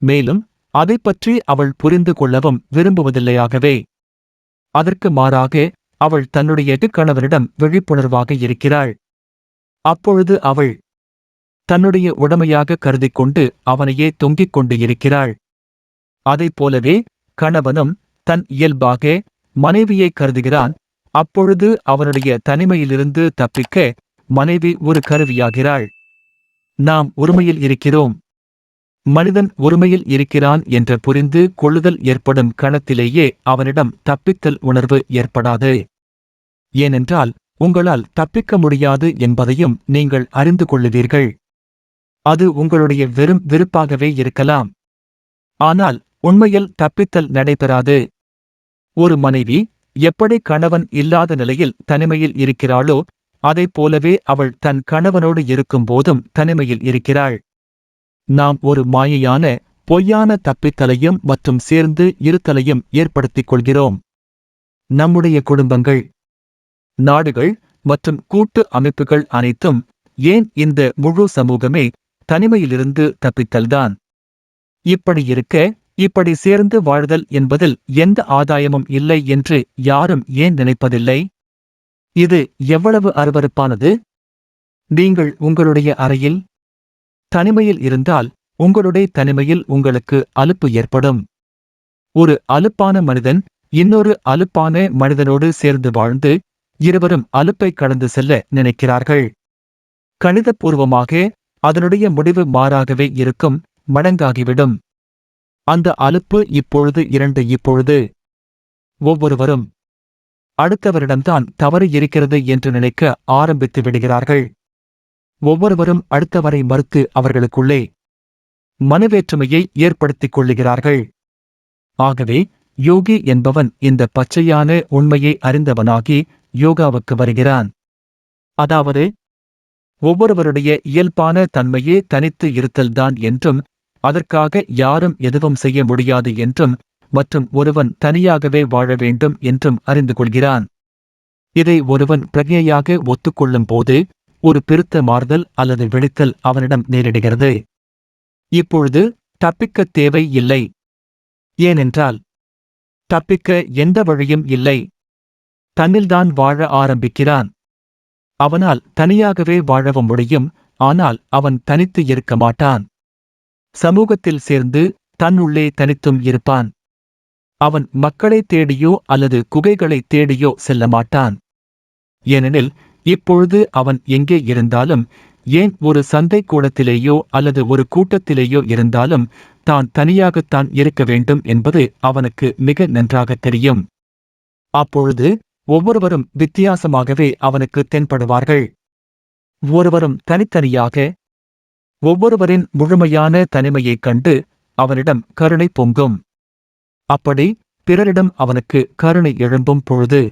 மேலும் அதை பற்றி அவள் புரிந்து கொள்ளவும் விரும்புவதில்லையாகவே. அதற்கு மாறாக அவள் தன்னுடைய கணவரிடம் விழிப்புணர்வாக இருக்கிறாள். அப்பொழுது அவள் தன்னுடைய உடமையாக கருதி கொண்டு அவனையே தொங்கிக் கொண்டு இருக்கிறாள். அதைப் போலவே கணவனும் தன் இயல்பாக மனைவியை கருதுகிறான். அப்பொழுது அவனுடைய தனிமையிலிருந்து தப்பிக்க மனைவி ஒரு கருவியாகிறாள். நாம் உரிமையில் இருக்கிறோம். மனிதன் உரிமையில் இருக்கிறான் என்று புரிந்து கொள்ளுதல் ஏற்படும் கணத்திலேயே அவனிடம் தப்பித்தல் உணர்வு ஏற்படாது. ஏனென்றால் உங்களால் தப்பிக்க முடியாது என்பதையும் நீங்கள் அறிந்து கொள்ளுவீர்கள். அது உங்களுடைய வெறும் விருப்பாகவே இருக்கலாம். ஆனால் உண்மையில் தப்பித்தல் நடைபெறாது. ஒரு மனைவி எப்படி கணவன் இல்லாத நிலையில் தனிமையில் இருக்கிறாளோ அதைப் போலவே அவள் தன் கணவனோடு இருக்கும் போதும் தனிமையில் இருக்கிறாள். நாம் ஒரு மாயையான பொய்யான தப்பித்தலையும் மற்றும் சேர்ந்து இருத்தலையும் ஏற்படுத்திக் கொள்கிறோம் நம்முடைய குடும்பங்கள் நாடுகள் மற்றும் கூட்டு அமைப்புகள் அனைத்தும் ஏன் இந்த முழு சமூகமே தனிமையிலிருந்து தப்பித்தல்தான்? இப்படி இருக்க இப்படி சேர்ந்து வாழ்தல் என்பதில் எந்த ஆதாயமும் இல்லை என்று யாரும் ஏன் நினைப்பதில்லை? இது எவ்வளவு அருவருப்பானது? நீங்கள் உங்களுடைய அறையில் தனிமையில் இருந்தால் உங்களுடைய தனிமையில் உங்களுக்கு அலுப்பு ஏற்படும். ஒரு அலுப்பான மனிதன் இன்னொரு அலுப்பான மனிதனோடு சேர்ந்து வாழ்ந்து இருவரும் அலுப்பை கடந்து செல்ல நினைக்கிறார்கள். கணிதபூர்வமாக அதனுடைய முடிவு மாறாகவே இருக்கும் மடங்காகிவிடும். அந்த அலுப்பு இப்பொழுது இரண்டு இப்பொழுது. ஒவ்வொருவரும் அடுத்தவரிடம்தான் தவறு இருக்கிறது என்று நினைக்க ஆரம்பித்து விடுகிறார்கள். ஒவ்வொருவரும் அடுத்தவரை மறுத்து அவர்களுக்குள்ளே மனவேற்றுமையை ஏற்படுத்திக் கொள்ளுகிறார்கள். ஆகவே யோகி என்பவன் இந்த பச்சையான உண்மையை அறிந்தவனாகி யோகாவுக்கு வருகிறான். அதாவது ஒவ்வொருவருடைய இயல்பான தன்மையே தனித்து இருத்தல்தான் என்றும் அதற்காக யாரும் எதுவும் செய்ய முடியாது என்றும் மற்றும் ஒருவன் தனியாகவே வாழ வேண்டும் என்றும் அறிந்து கொள்கிறான். இதை ஒருவன் பிரஜையாக ஒத்துக்கொள்ளும் போது ஒரு பெருத்த மாறுதல் அல்லது வெடித்தல் அவனிடம் நேரிடுகிறது. இப்பொழுது தப்பிக்கத் தேவை இல்லை. ஏனென்றால் தப்பிக்க எந்த வழியும் இல்லை. தன்னில்தான் வாழ ஆரம்பிக்கிறான். அவனால் தனியாகவே வாழவும் முடியும் ஆனால் அவன் தனித்து இருக்க மாட்டான். சமூகத்தில் சேர்ந்து தன்னுள்ளே தனித்தும் இருப்பான். அவன் மக்களைத் தேடியோ அல்லது குகைகளைத் தேடியோ செல்ல மாட்டான். ஏனெனில் இப்பொழுது அவன் எங்கே இருந்தாலும் ஏன் ஒரு சந்தை கூடத்திலேயோ அல்லது ஒரு கூட்டத்திலேயோ இருந்தாலும் தான் தனியாகத்தான் இருக்க வேண்டும் என்பது அவனுக்கு மிக நன்றாகத் தெரியும். அப்பொழுது ஒவ்வொருவரும் வித்தியாசமாகவே அவனுக்கு தென்படுவார்கள். ஒருவரும் தனித்தனியாக ஒவ்வொருவரின் முழுமையான தனிமையைக் கண்டு அவனிடம் கருணை பொங்கும். அப்படி பிறரிடம் அவனுக்கு கருணை எழும்பும் பொழுது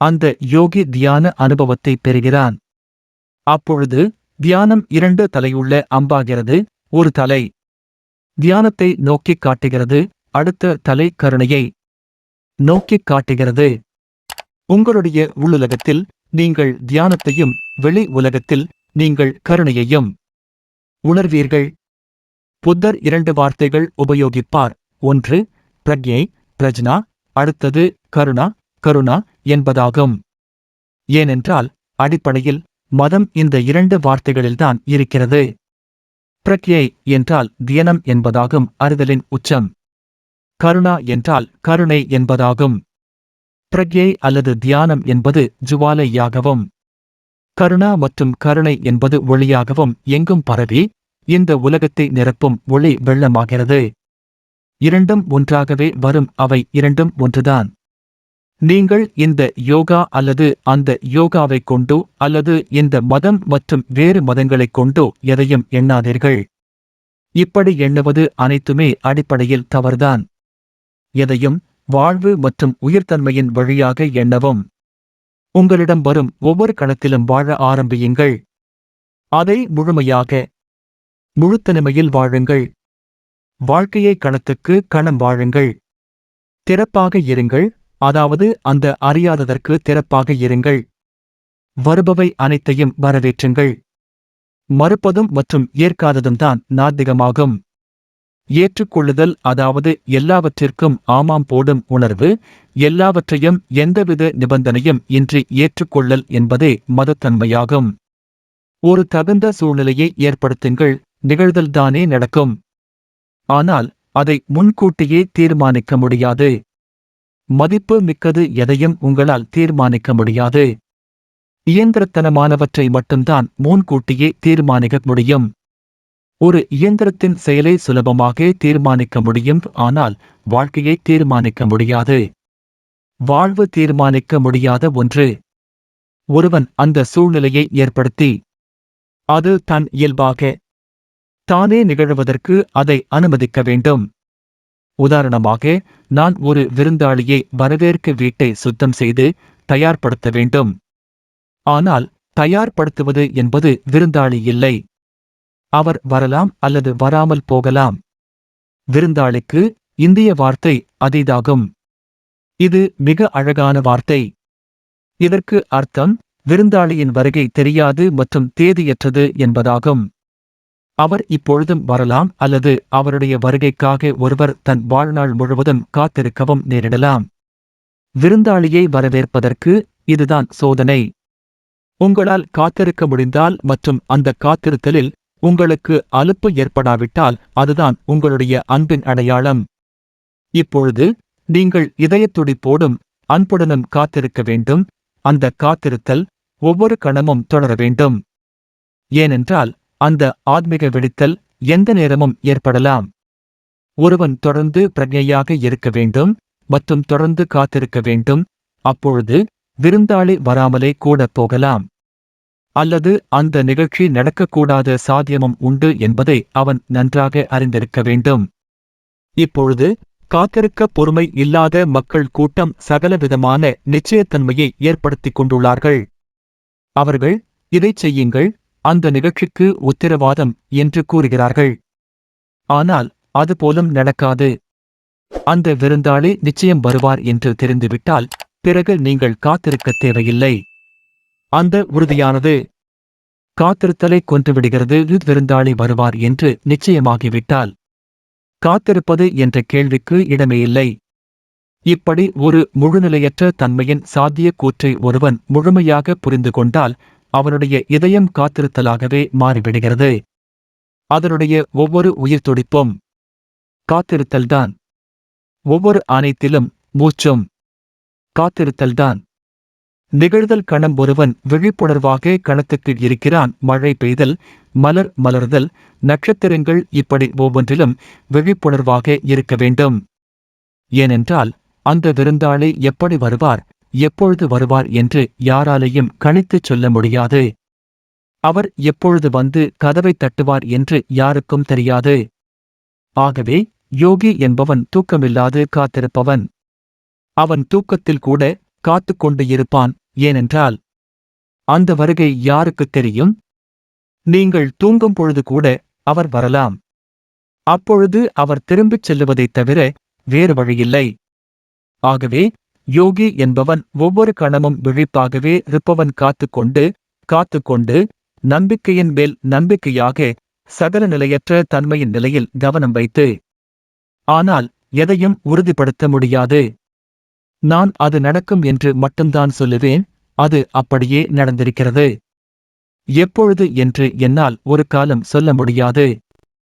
அந்த யோகி தியான அனுபவத்தை பெறுகிறான். அப்பொழுது தியானம் இரண்டு தலையுள்ள அம்பாகிறது ஒரு தலை. தியானத்தை நோக்கிக் காட்டுகிறது அடுத்த தலை கருணையை நோக்கிக் காட்டுகிறது. உங்களுடைய உள்ளுலகத்தில் நீங்கள் தியானத்தையும் வெளி உலகத்தில் நீங்கள் கருணையையும் உணர்வீர்கள். புத்தர் இரண்டு வார்த்தைகள் உபயோகிப்பார். ஒன்று பிரக்ஞை பிரஜ்னா அடுத்தது கருணா கருணா என்பதாகும். ஏனென்றால் அடிப்படையில் மதம் இந்த இரண்டு வார்த்தைகளில்தான் இருக்கிறது. பிரக்யை என்றால் தியனம் என்பதாகும் அறிதலின் உச்சம். கருணா என்றால் கருணை என்பதாகும். பிரக்யை அல்லது தியானம் என்பது ஜுவாலையாகவும். கருணா மற்றும் கருணை என்பது ஒளியாகவும் எங்கும் பரவி இந்த உலகத்தை நிரப்பும் ஒளி வெள்ளமாகிறது. இரண்டும் ஒன்றாகவே வரும் அவை இரண்டும் ஒன்றுதான். நீங்கள் இந்த யோகா அல்லது அந்த யோகாவைக் கொண்டோ அல்லது இந்த மதம் மற்றும் வேறு மதங்களைக் கொண்டோ எதையும் எண்ணாதீர்கள். இப்படி எண்ணுவது அனைத்துமே அடிப்படையில் தவறுதான். எதையும் வாழ்வு மற்றும் உயிர்த்தன்மையின் வழியாக எண்ணவும். உங்களிடம் வரும் ஒவ்வொரு கணத்திலும் வாழ ஆரம்பியுங்கள். அதை முழுமையாக முழுத்தனிமையில் வாழுங்கள். வாழ்க்கையை கணத்துக்கு கணம் வாழுங்கள். திறப்பாக இருங்கள். அதாவது அந்த அறியாததற்கு திறப்பாக இருங்கள். வருபவை அனைத்தையும் வரவேற்றுங்கள். மறுப்பதும் மற்றும் ஏற்காததும் தான் நாத்திகமாகும். ஏற்றுக்கொள்ளுதல் அதாவது எல்லாவற்றிற்கும் ஆமாம் போடும் உணர்வு எல்லாவற்றையும் எந்தவித நிபந்தனையும் இன்றி ஏற்றுக்கொள்ளல் என்பதே மதத்தன்மையாகும். ஒரு தகுந்த சூழ்நிலையை ஏற்படுத்துங்கள் நிகழ்தல்தானே நடக்கும். ஆனால் அதை முன்கூட்டியே தீர்மானிக்க முடியாது. மதிப்பு மிக்கது எதையும் உங்களால் தீர்மானிக்க முடியாது. இயந்திரத்தனமானவற்றை மட்டும்தான் முன்கூட்டியே தீர்மானிக்க முடியும். ஒரு இயந்திரத்தின் செயலை சுலபமாக தீர்மானிக்க முடியும் ஆனால் வாழ்க்கையை தீர்மானிக்க முடியாது. வாழ்வு தீர்மானிக்க முடியாத ஒன்று. ஒருவன் அந்த சூழ்நிலையை ஏற்படுத்தி அது தன் இயல்பாக தானே நிகழ்வதற்கு அதை அனுமதிக்க வேண்டும். உதாரணமாக நான் ஒரு விருந்தாளியை வரவேற்க வீட்டை சுத்தம் செய்து தயார்படுத்த வேண்டும். ஆனால் தயார்படுத்துவது என்பது விருந்தாளி இல்லை. அவர் வரலாம் அல்லது வராமல் போகலாம். விருந்தாளிக்கு இந்திய வார்த்தை அதீதாகும். இது மிக அழகான வார்த்தை. இதற்கு அர்த்தம் விருந்தாளியின் வருகை தெரியாது மற்றும் தேதியற்றது என்பதாகும். அவர் இப்பொழுதும் வரலாம் அல்லது அவருடைய வருகைக்காக ஒருவர் தன் வாழ்நாள் முழுவதும் காத்திருக்கவும் நேரிடலாம். விருந்தாளியை வரவேற்பதற்கு இதுதான் சோதனை. உங்களால் காத்திருக்க முடிந்தால் மற்றும் அந்த காத்திருத்தலில் உங்களுக்கு அலுப்பு ஏற்படாவிட்டால் அதுதான் உங்களுடைய அன்பின் அடையாளம். இப்பொழுது நீங்கள் இதயத்துடிப்போடும் அன்புடனும் காத்திருக்க வேண்டும். அந்த காத்திருத்தல் ஒவ்வொரு கணமும் தொடர வேண்டும். ஏனென்றால் அந்த ஆத்மிக வெடித்தல் எந்த நேரமும் ஏற்படலாம். ஒருவன் தொடர்ந்து பிரஜையாக இருக்க வேண்டும் மற்றும் தொடர்ந்து காத்திருக்க வேண்டும் அப்பொழுது விருந்தாளி வராமலே கூட போகலாம். அல்லது அந்த நிகழ்ச்சி நடக்கக்கூடாத சாத்தியமும் உண்டு என்பதை அவன் நன்றாக அறிந்திருக்க வேண்டும். இப்பொழுது காத்திருக்க பொறுமை இல்லாத மக்கள் கூட்டம் சகலவிதமான நிச்சயத்தன்மையை ஏற்படுத்திக் கொண்டுள்ளார்கள். அவர்கள் இதைச் செய்யுங்கள் அந்த நிகழ்ச்சிக்கு உத்தரவாதம் என்று கூறுகிறார்கள். ஆனால் அது போலும் நடக்காது. அந்த விருந்தாளி நிச்சயம் வருவார் என்று தெரிந்துவிட்டால் பிறகு நீங்கள் காத்திருக்க தேவையில்லை. அந்த உறுதியானது. காத்திருத்தலை கொன்றுவிடுகிறது விருந்தாளி வருவார் என்று நிச்சயமாகிவிட்டால். காத்திருப்பது என்ற கேள்விக்கு இடமே இல்லை இப்படி ஒரு முழுநிலையற்ற தன்மையின் சாத்திய கூற்றை ஒருவன் முழுமையாக புரிந்து கொண்டால் அவனுடைய இதயம் காத்திருத்தலாகவே மாறிவிடுகிறது. அதனுடைய ஒவ்வொரு உயிர் துடிப்பும் காத்திருத்தல்தான். ஒவ்வொரு அனைத்திலும் மூச்சும் காத்திருத்தல்தான். நிகழ்தல் கணம் ஒருவன் விழிப்புணர்வாக கணத்துக்கு இருக்கிறான். மழை பெய்தல் மலர் மலர்தல் நட்சத்திரங்கள் இப்படி ஒவ்வொன்றிலும் விழிப்புணர்வாக இருக்க வேண்டும். ஏனென்றால் அந்த விருந்தாளி எப்படி வருவார்? எப்பொழுது வருவார் என்று யாராலையும் கணித்துச் சொல்ல முடியாது. அவர் எப்பொழுது வந்து கதவை தட்டுவார் என்று யாருக்கும் தெரியாது. ஆகவே யோகி என்பவன் தூக்கமில்லாது காத்திருப்பவன். அவன் தூக்கத்தில் கூட காத்துக் கொண்டு இருப்பான் ஏனென்றால் அந்த வருகை யாருக்குத் தெரியும்? நீங்கள் தூங்கும் பொழுது கூட அவர் வரலாம். அப்பொழுது அவர் திரும்பிச் செல்லுவதைத் தவிர வேறு வழியில்லை. ஆகவே யோகி என்பவன் ஒவ்வொரு கணமும் விழிப்பாகவே இருப்பவன் காத்துக்கொண்டு காத்துக்கொண்டு நம்பிக்கையின் மேல் நம்பிக்கையாக சகல நிலையற்ற தன்மையின் நிலையில் கவனம் வைத்து ஆனால் எதையும் உறுதிப்படுத்த முடியாது. நான் அது நடக்கும் என்று மட்டும்தான் சொல்லுவேன். அது அப்படியே நடந்திருக்கிறது. எப்பொழுது என்று என்னால் ஒரு காலம் சொல்ல முடியாது.